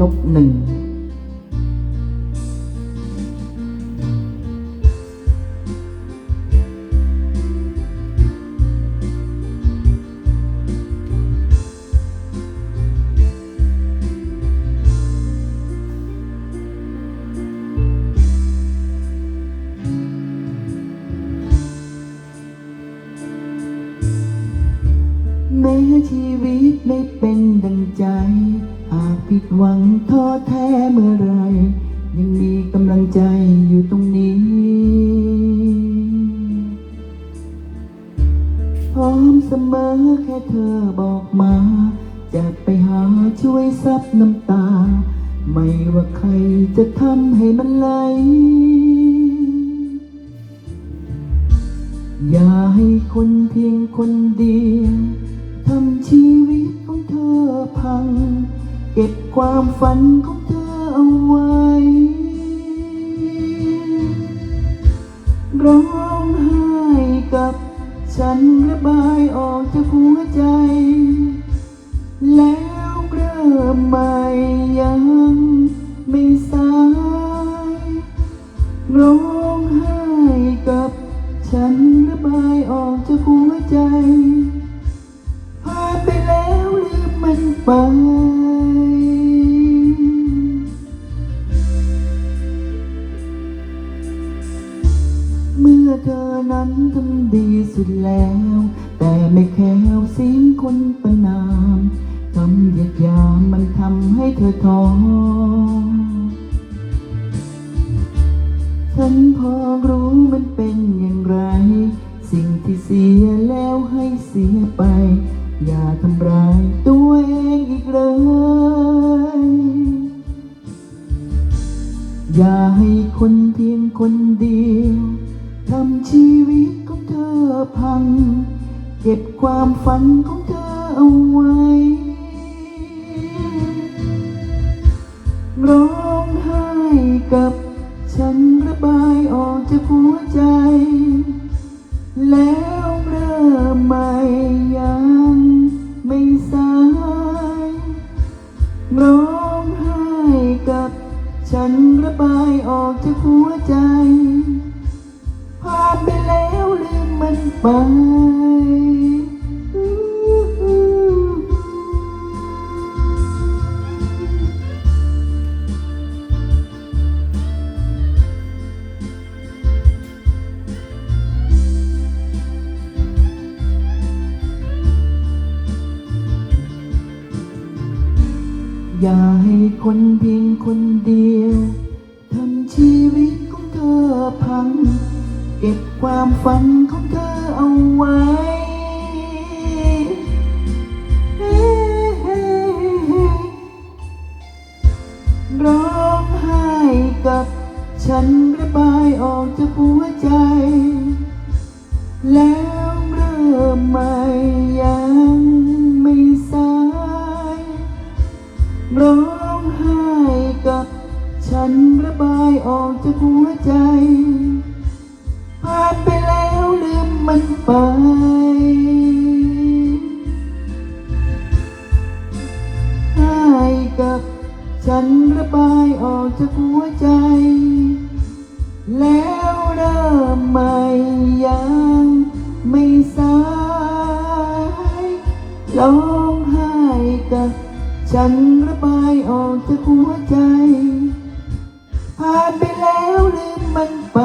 ลบหนึ่งแม้ชีวิตไม่เป็น หวังท้อแท้เมื่อไร ยังมีกำลังใจอยู่ตรงนี้ พร้อมเสมอแค่เธอบอกมา จะไปหาช่วยซับน้ำตา ไม่ว่าใครจะทำให้มันไหล อย่าให้คนเพียงคนเดียวทำชีวิตของเธอพัง เก็บความฝันของเธอเอาไว้ร้องไห้กับฉันระบายออกจากหัวใจ แล้วเริ่มใหม่ เธอนั้นทำดีสุดแล้ว แต่ไม่แค้วสิ้นคนประนามคำหยียดหยามมันทำให้เธอท้อฉันพอรู้มันเป็นอย่างไร สิ่งที่เสียแล้วให้เสียไป อย่าทำร้ายตัวเองอีกเลยอย่าให้คนเพียงคนเดียว ทำชีวิตของเธอพัง เก็บความฝันของเธอเอาไว้ ร้องไห้กับฉันระบายออกจากหัวใจ แล้วเริ่มใหม่ยังไม่สายร้องไห้กับฉันระบายออกจากหัวใจ ไปอย่าให้คนเพียงคนเดียวทำชีวิตของเธอพัง เก็บความฝันของ เอาไว้ร้องไห้กับฉันระบายออกจากหัวใจ แล้วเริ่มใหม่ยังไม่สายร้องไห้กับฉันระบายออกจากหัวใจ กับ ฉันระบายออกจากหัวใจ แล้วเริ่มใหม่ยังไม่สายร้องไห้กับ ฉันระบายออกจากหัวใจ ผ่านไปแล้วลืมมันไป